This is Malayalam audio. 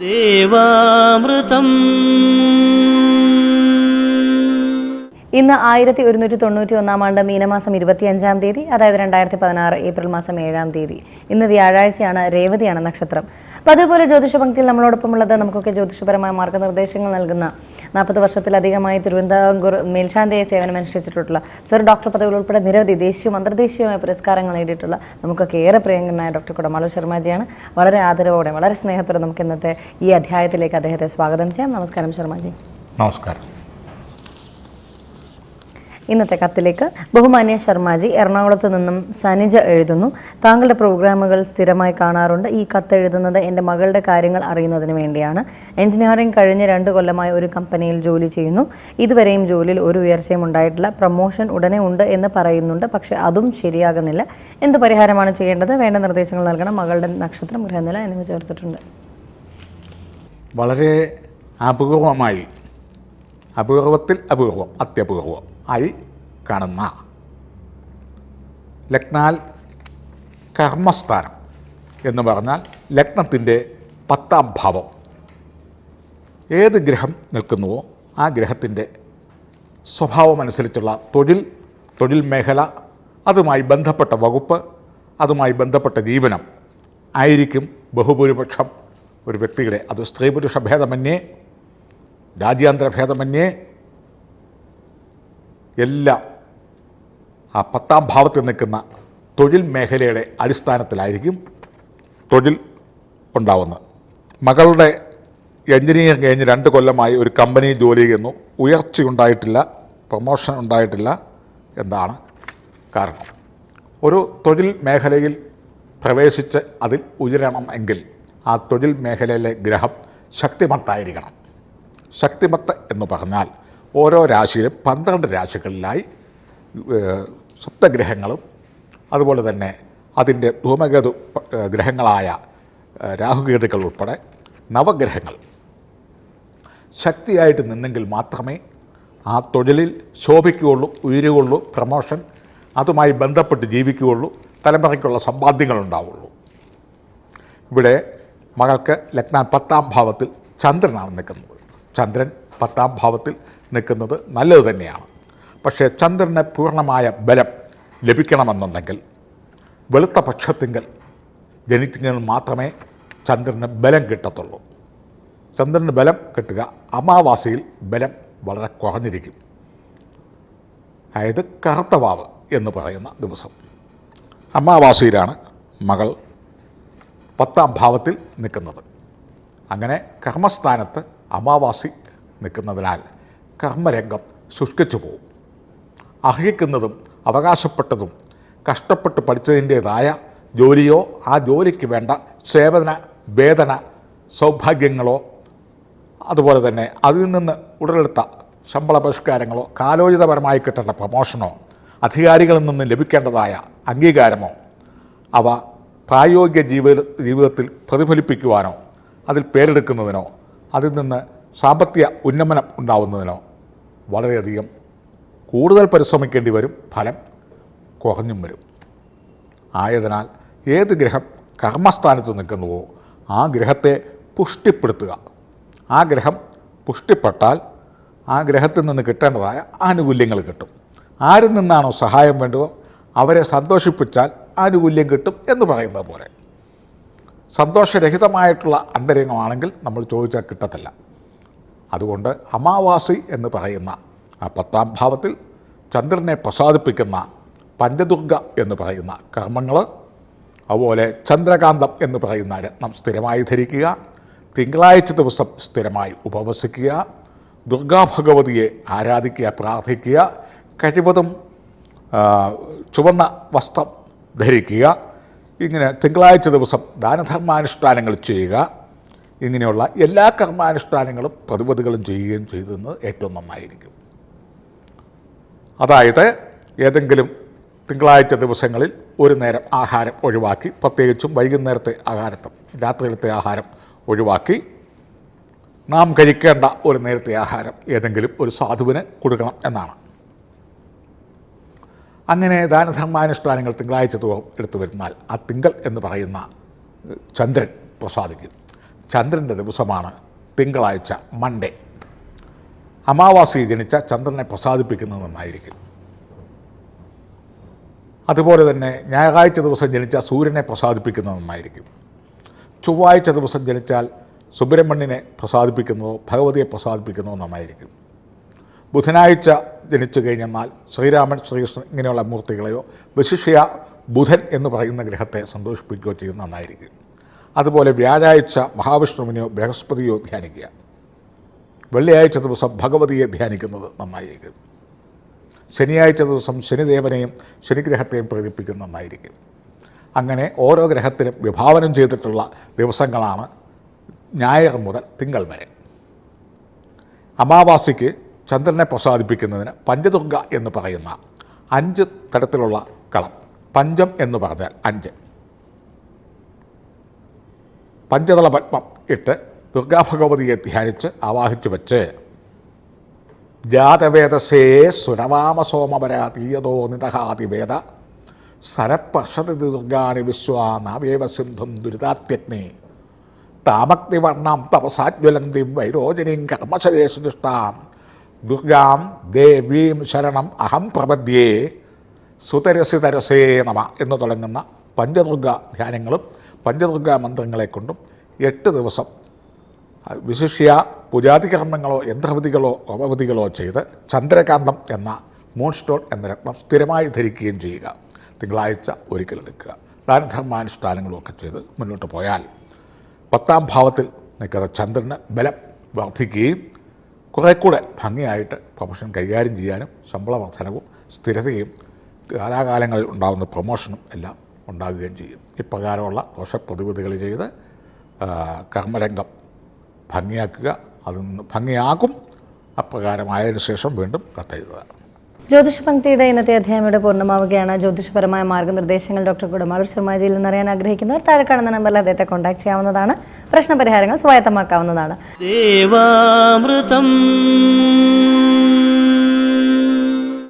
ദേവാമൃതം. ഇന്ന് ആയിരത്തി ഒരുന്നൂറ്റി തൊണ്ണൂറ്റി ഒന്നാം ആണ്ട് മീനമാസം ഇരുപത്തിയഞ്ചാം തീയതി അതായത് രണ്ടായിരത്തി പതിനാറ് ഏപ്രിൽ മാസം ഏഴാം തീയതി. ഇന്ന് വ്യാഴാഴ്ചയാണ് രേവതിയാണ് നക്ഷത്രം. അപ്പോൾ അതുപോലെ ജ്യോതിഷ പങ്ക്തിയിൽ നമ്മളോടൊപ്പമുള്ളത് നമുക്കൊക്കെ ജ്യോതിഷപരമായ മാർഗനിർദ്ദേശങ്ങൾ നൽകുന്ന നാൽപ്പത് വർഷത്തിലധികമായി തിരുവനന്തപുരം മേൽശാന്തിയെ സേവനമനുഷ്ഠിച്ചിട്ടുള്ള സർ ഡോക്ടർ പദവികൾ ഉൾപ്പെടെ നിരവധി ദേശീയവും അന്തർദേശീയമായ പുരസ്കാരങ്ങൾ നേടിയിട്ടുള്ള നമുക്കൊക്കെ ഏറെ പ്രിയങ്കരനായ ഡോക്ടർ കുടമാളു ശർമാജിയാണ് വളരെ ആദരവോടെ വളരെ സ്നേഹത്തോടെ നമുക്ക് ഇന്നത്തെ ഈ അധ്യായത്തിലേക്ക് അദ്ദേഹത്തെ സ്വാഗതം ചെയ്യാം. നമസ്കാരം ശർമ്മജി. നമസ്കാരം. ഇന്നത്തെ കത്തിലേക്ക് ബഹുമാന്യ ശർമാജി എറണാകുളത്ത് നിന്നും സനിജ എഴുതുന്നു. താങ്കളുടെ പ്രോഗ്രാമുകൾ സ്ഥിരമായി കാണാറുണ്ട്. ഈ കത്ത് എഴുതുന്നത് എന്റെ മകളുടെ കാര്യങ്ങൾ അറിയുന്നതിന് വേണ്ടിയാണ്. എഞ്ചിനീയറിംഗ് കഴിഞ്ഞ രണ്ട് കൊല്ലമായി ഒരു കമ്പനിയിൽ ജോലി ചെയ്യുന്നു. ഇതുവരെയും ജോലിയിൽ ഒരു ഉയർച്ചയും ഉണ്ടായിട്ടില്ല. പ്രൊമോഷൻ ഉടനെ ഉണ്ട് എന്ന് പറയുന്നുണ്ട്. പക്ഷേ അതും ശരിയാകുന്നില്ല. എന്ത് പരിഹാരമാണ് ചെയ്യേണ്ടത്? വേണ്ട നിർദ്ദേശങ്ങൾ നൽകണം. മകളുടെ നക്ഷത്രം ഗ്രഹനില എന്നിവ ചേർത്തിട്ടുണ്ട്. വളരെ അപൂർവമായി അപൂർവത്തിൽ അപൂർവം അത്യപൂർവം ആയി കാണുന്ന ലഗ്നാൽ കർമ്മസ്ഥാനം എന്ന് പറഞ്ഞാൽ ലഗ്നത്തിന്റെ പത്താം ഭാവം. ഏത് ഗ്രഹം നിൽക്കുന്നുവോ ആ ഗ്രഹത്തിന്റെ സ്വഭാവമനുസരിച്ചുള്ള തൊഴിൽ തൊഴിൽ മേഖല അതുമായി ബന്ധപ്പെട്ട വകുപ്പ് അതുമായി ബന്ധപ്പെട്ട ജീവനം ആയിരിക്കും ബഹുഭൂരിപക്ഷം ഒരു വ്യക്തിയുടെ. അത് സ്ത്രീ പുരുഷ ഭേദമന്യേ രാജ്യാന്തര ഭേദമന്യേ എല്ലാം ആ പത്താം ഭാവത്തിൽ നിൽക്കുന്ന തൊഴിൽ മേഖലയുടെ അടിസ്ഥാനത്തിലായിരിക്കും തൊഴിൽ ഉണ്ടാവുന്നത്. മകളുടെ എഞ്ചിനീയറിംഗ് കഴിഞ്ഞ് രണ്ട് കൊല്ലമായി ഒരു കമ്പനി ജോലി ചെയ്യുന്നു. ഉയർച്ചയുണ്ടായിട്ടില്ല പ്രൊമോഷൻ ഉണ്ടായിട്ടില്ല എന്താണ് കാരണം. ഒരു തൊഴിൽ മേഖലയിൽ പ്രവേശിച്ച് അതിൽ ഉയരണം എങ്കിൽ ആ തൊഴിൽ മേഖലയിലെ ഗ്രഹം ശക്തിമത്തായിരിക്കണം. ശക്തിമത്ത് എന്ന് പറഞ്ഞാൽ ഓരോ രാശിയിലും പന്ത്രണ്ട് രാശികളിലായി സപ്തഗ്രഹങ്ങളും അതുപോലെ തന്നെ അതിന്റെ ധൂമകേതു ഗ്രഹങ്ങളായ രാഹുകേതുക്കൾ ഉൾപ്പെടെ നവഗ്രഹങ്ങൾ. ശക്തിയായിട്ട് നിന്നെങ്കിൽ മാത്രമേ ആ തൊഴിലിൽ ശോഭിക്കുകയുള്ളൂ ഉയരുകയുള്ളൂ പ്രമോഷൻ അതുമായി ബന്ധപ്പെട്ട് ജീവിക്കുകയുള്ളൂ തലമുറയ്ക്കുള്ള സമ്പാദ്യങ്ങൾ ഉണ്ടാവുള്ളൂ ഇവിടെ മകൾക്ക് ലഗ്നാൻ പത്താം ഭാവത്തിൽ ചന്ദ്രനാണ് നിൽക്കുന്നത്. ചന്ദ്രൻ പത്താം ഭാവത്തിൽ നിൽക്കുന്നത് നല്ലത് തന്നെയാണ്. പക്ഷേ ചന്ദ്രന് പൂർണമായ ബലം ലഭിക്കണമെന്നുണ്ടെങ്കിൽ വെളുത്ത പക്ഷത്തിങ്കൽ ജനിച്ചെങ്കിൽ മാത്രമേ ചന്ദ്രന് ബലം കിട്ടത്തുള്ളൂ. ചന്ദ്രന് ബലം കിട്ടുക അമാവാസിയിൽ ബലം വളരെ കുറഞ്ഞിരിക്കും. അതായത് കറുത്തവാവ് എന്ന് പറയുന്ന ദിവസം. അമാവാസിയിലാണ് മകൾ പത്താം ഭാവത്തിൽ നിൽക്കുന്നത്. അങ്ങനെ കർമ്മസ്ഥാനത്ത് അമാവാസി നിൽക്കുന്നതിനാൽ കർമ്മരംഗം ശുഷ്കിച്ചു പോകും അർഹിക്കുന്നതും അവകാശപ്പെട്ടതും കഷ്ടപ്പെട്ട് പഠിച്ചതിന്റേതായ ജോലിയോ ആ ജോലിക്ക് വേണ്ട സേവന വേതന സൗഭാഗ്യങ്ങളോ അതുപോലെ തന്നെ അതിൽ നിന്ന് ഉടലെടുത്ത ശമ്പള പരിഷ്കാരങ്ങളോ കാലോചിതപരമായി കിട്ടേണ്ട പ്രമോഷനോ അധികാരികളിൽ നിന്ന് ലഭിക്കേണ്ടതായ അംഗീകാരമോ അവ പ്രായോഗിക ജീവിത ജീവിതത്തിൽ പ്രതിഫലിപ്പിക്കുവാനോ അതിൽ പേരെടുക്കുന്നതിനോ അതിൽ നിന്ന് സാമ്പത്തിക ഉന്നമനം ഉണ്ടാവുന്നതിനോ വളരെയധികം കൂടുതൽ പരിശ്രമിക്കേണ്ടി വരും ഫലം കുറഞ്ഞും വരും. ആയതിനാൽ ഏത് ഗ്രഹം കർമ്മസ്ഥാനത്ത് നിൽക്കുന്നുവോ ആ ഗ്രഹത്തെ പുഷ്ടിപ്പെടുത്തുക. ആ ഗ്രഹം പുഷ്ടിപ്പെട്ടാൽ ആ ഗ്രഹത്തിൽ നിന്ന് കിട്ടേണ്ടതായ ആനുകൂല്യങ്ങൾ കിട്ടും. ആരിൽ നിന്നാണോ സഹായം വേണ്ടതോ അവരെ സന്തോഷിപ്പിച്ചാൽ ആനുകൂല്യം കിട്ടും എന്ന് പറയുന്നത് പോലെ. സന്തോഷരഹിതമായിട്ടുള്ള അന്തരംഗമാണെങ്കിൽ നമ്മൾ ചോദിച്ചാൽ കിട്ടത്തില്ല. അതുകൊണ്ട് അമാവാസി എന്ന് പറയുന്ന ആ പത്താം ഭാവത്തിൽ ചന്ദ്രനെ പ്രസാദിപ്പിക്കുന്ന പഞ്ചദുർഗ എന്ന് പറയുന്ന കർമ്മങ്ങൾ അതുപോലെ ചന്ദ്രകാന്തം എന്ന് പറയുന്ന രത്നം സ്ഥിരമായി ധരിക്കുക തിങ്കളാഴ്ച ദിവസം സ്ഥിരമായി ഉപവസിക്കുക ദുർഗാഭഗവതിയെ ആരാധിക്കുക പ്രാർത്ഥിക്കുക കഴിവതും ചുവന്ന വസ്ത്രം ധരിക്കുക ഇങ്ങനെ തിങ്കളാഴ്ച ദിവസം ദാനധർമാനുഷ്ഠാനങ്ങൾ ചെയ്യുക. ഇങ്ങനെയുള്ള എല്ലാ കർമാനുഷ്ഠാനങ്ങളും പ്രതിപതികളും ചെയ്യുകയും ചെയ്തതെന്ന് ഏറ്റവും നന്നായിരിക്കും. അതായത് ഏതെങ്കിലും തിങ്കളാഴ്ച ദിവസങ്ങളിൽ ഒരു നേരം ആഹാരം ഒഴിവാക്കി പ്രത്യേകിച്ചും വൈകുന്നേരത്തെ ആഹാരത്തും രാത്രിയിലത്തെ ആഹാരം ഒഴിവാക്കി നാം കഴിക്കേണ്ട ഒരു നേരത്തെ ആഹാരം ഏതെങ്കിലും ഒരു സാധുവിന് കൊടുക്കണം എന്നാണ്. അങ്ങനെ ദാനധർമാനുഷ്ഠാനങ്ങൾ തിങ്കളാഴ്ച തോ എടുത്തു വരുന്നാൽ ആ തിങ്കൾ എന്ന് പറയുന്ന ചന്ദ്രൻ പ്രസാദിക്കും. ചന്ദ്രന്റെ ദിവസമാണ് തിങ്കളാഴ്ച മൺഡേ. അമാവാസി ജനിച്ച ചന്ദ്രനെ പ്രസാദിപ്പിക്കുന്നത് നന്നായിരിക്കും. അതുപോലെ തന്നെ ഞായറാഴ്ച ദിവസം ജനിച്ച സൂര്യനെ പ്രസാദിപ്പിക്കുന്നത് നന്നായിരിക്കും. ചൊവ്വാഴ്ച ദിവസം ജനിച്ചാൽ സുബ്രഹ്മണ്യനെ പ്രസാദിപ്പിക്കുന്നതോ ഭഗവതിയെ പ്രസാദിപ്പിക്കുന്നതോ നന്നായിരിക്കും. ബുധനാഴ്ച ജനിച്ചു കഴിഞ്ഞാൽ ശ്രീരാമൻ ശ്രീകൃഷ്ണൻ ഇങ്ങനെയുള്ള മൂർത്തികളെയോ വിശിഷ്യ ബുധൻ എന്ന് പറയുന്ന ഗ്രഹത്തെ സന്തോഷിപ്പിക്കുകയോ ചെയ്യുന്ന നന്നായിരിക്കും അതുപോലെ വ്യാഴാഴ്ച മഹാവിഷ്ണുവിനെയോ ബൃഹസ്പതിയോ ധ്യാനിക്കുക. വെള്ളിയാഴ്ച ദിവസം ഭഗവതിയെ ധ്യാനിക്കുന്നത് നന്നായിരിക്കും. ശനിയാഴ്ച ദിവസം ശനിദേവനെയും ശനിഗ്രഹത്തെയും പ്രേരിപ്പിക്കുന്നത് നന്നായിരിക്കും. അങ്ങനെ ഓരോ ഗ്രഹത്തിനും വിഭാവനം ചെയ്തിട്ടുള്ള ദിവസങ്ങളാണ് ഞായർ മുതൽ തിങ്കൾ വരെ. അമാവാസിക്ക് ചന്ദ്രനെ പ്രസാദിപ്പിക്കുന്നതിന് പഞ്ചദുർഗ എന്ന് പറയുന്ന അഞ്ച് തരത്തിലുള്ള കളം. പഞ്ചം എന്ന് പറഞ്ഞാൽ അഞ്ച്. പഞ്ചതള പത്മം ഇട്ട് ദുർഗാഭഗവതിയെ ധ്യാനിച്ച് ആവാഹിച്ചു വെച്ച് ജാതവേദസേ സുരവാമസോമപരാതീയതോ നിതഹാതിവേദ സരപ്പർഷതി ദുർഗാണി വിശ്വാനാവേവ സിന്ധും ദുരിതാത്യഗ്നി താമക്തിവർണം തപസാജ്വലന്തിം വൈരോചനീം കർമ്മശേഷുഷ്ടാം ദുർഗാം ദേവീം ശരണം അഹം പ്രപദ്യേ സുതരസി തരസേ നമ എന്ന് തുടങ്ങുന്ന പഞ്ചദുർഗ ധ്യാനങ്ങളും പഞ്ചദുർഗ മന്ത്രങ്ങളെ കൊണ്ടും എട്ട് ദിവസം വിശിഷ്യ പൂജാതികർമ്മങ്ങളോ യന്ത്രവിധികളോ ഉപവിധികളോ ചെയ്ത് ചന്ദ്രകാന്തം എന്ന മൂൺ സ്റ്റോൺ എന്ന രത്നം സ്ഥിരമായി ധരിക്കുകയും ചെയ്യുക. തിങ്കളാഴ്ച ഒരിക്കൽ നിൽക്കുക ദാനധർമാനുഷ്ഠാനങ്ങളും ഒക്കെ ചെയ്ത് മുന്നോട്ട് പോയാൽ പത്താം ഭാവത്തിൽ നിൽക്കുന്ന ചന്ദ്രന് ബലം വർദ്ധിക്കുകയും കുറേ കൂടെ ഭംഗിയായിട്ട് പ്രൊഫഷൻ കൈകാര്യം ചെയ്യാനും ശമ്പള വർധനവും സ്ഥിരതയും കാലാകാലങ്ങളിൽ ഉണ്ടാകുന്ന പ്രൊമോഷനും എല്ലാം ഉണ്ടാകുകയും ചെയ്യും. ഇപ്രകാരമുള്ള ദോഷപ്രതിവിധികൾ ചെയ്ത് കർമ്മരംഗം ഭംഗിയാക്കുക അതിൽ നിന്ന് ഭംഗിയാകും. അപ്രകാരമായതിനു ശേഷം വീണ്ടും കത്തെഴുതുക. ജ്യോതിഷ പങ്ക്തിയുടെ ഇന്നത്തെ അധ്യായയുടെ പൂർണമാവുകയാണ്. ജ്യോതിഷപരമായ മാർഗനിർദ്ദേശങ്ങൾ ഡോക്ടർ കുടമാളൂർ ശർമാജിയിൽ നിന്നറിയാൻ ആഗ്രഹിക്കുന്നവർ താഴെ കാണുന്ന നമ്പറിൽ അദ്ദേഹത്തെ കോൺടാക്ട് ചെയ്യാവുന്നതാണ്. പ്രശ്നപരിഹാരങ്ങൾ സ്വായത്തമാക്കാവുന്നതാണ്. ദേവാമൃതം